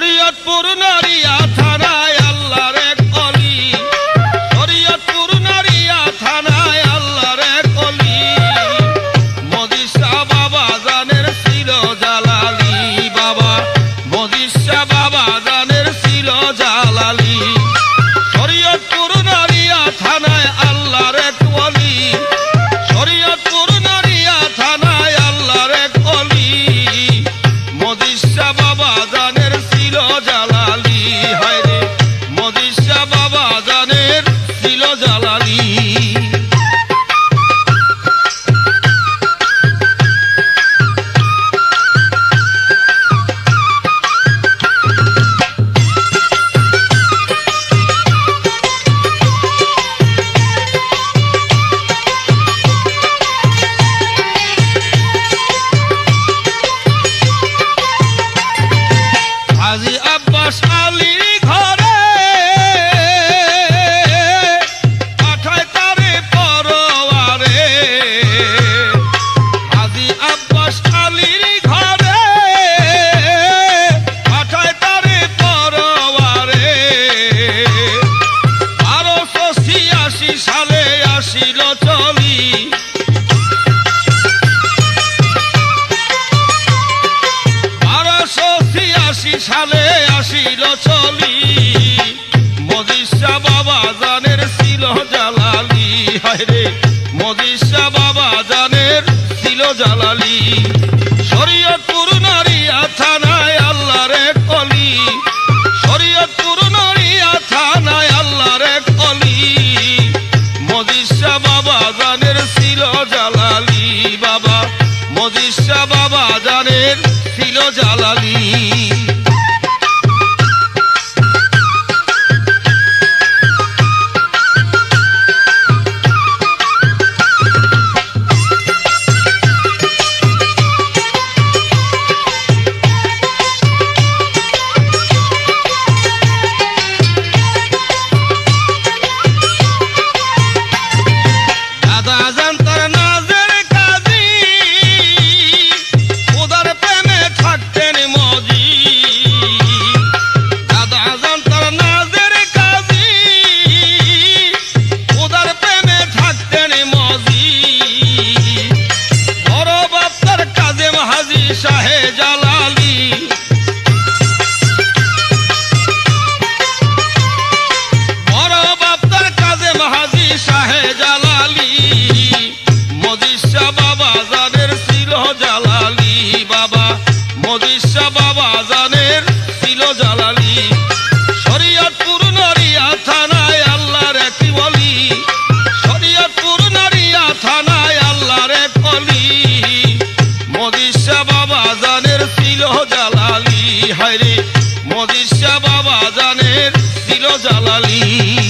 শরীয়তপুর নারী আশি সালে আসিল চলি মজিষা বাবা জানের ছিল জালালি। হায় রে মজিষা বাবা জানের ছিল জালালি। জালালি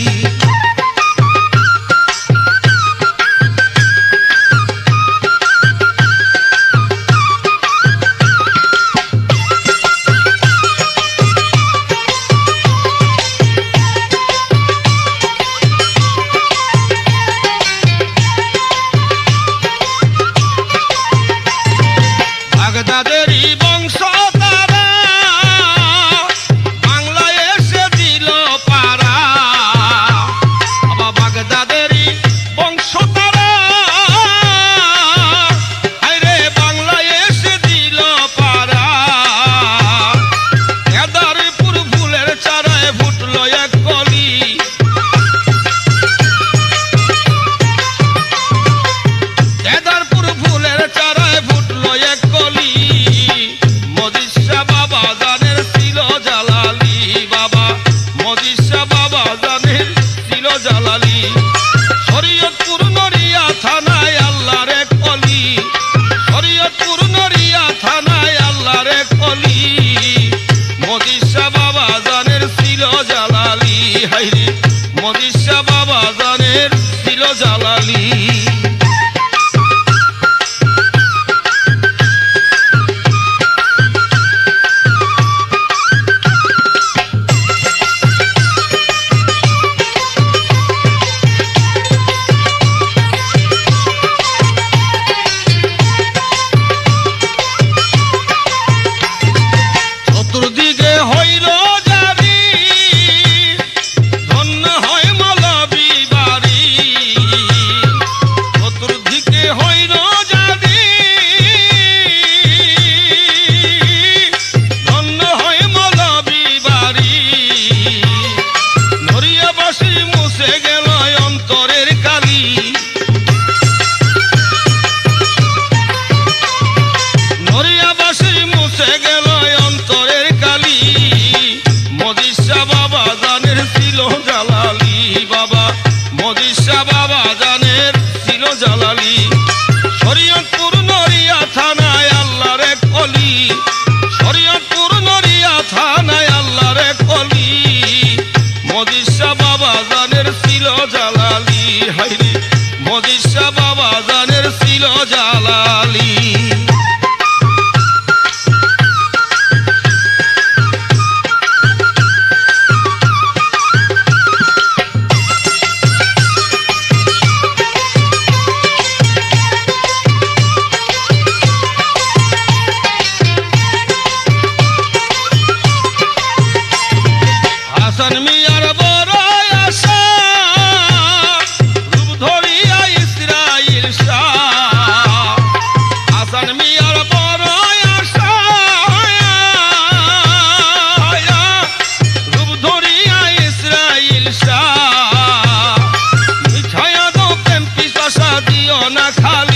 রাখাল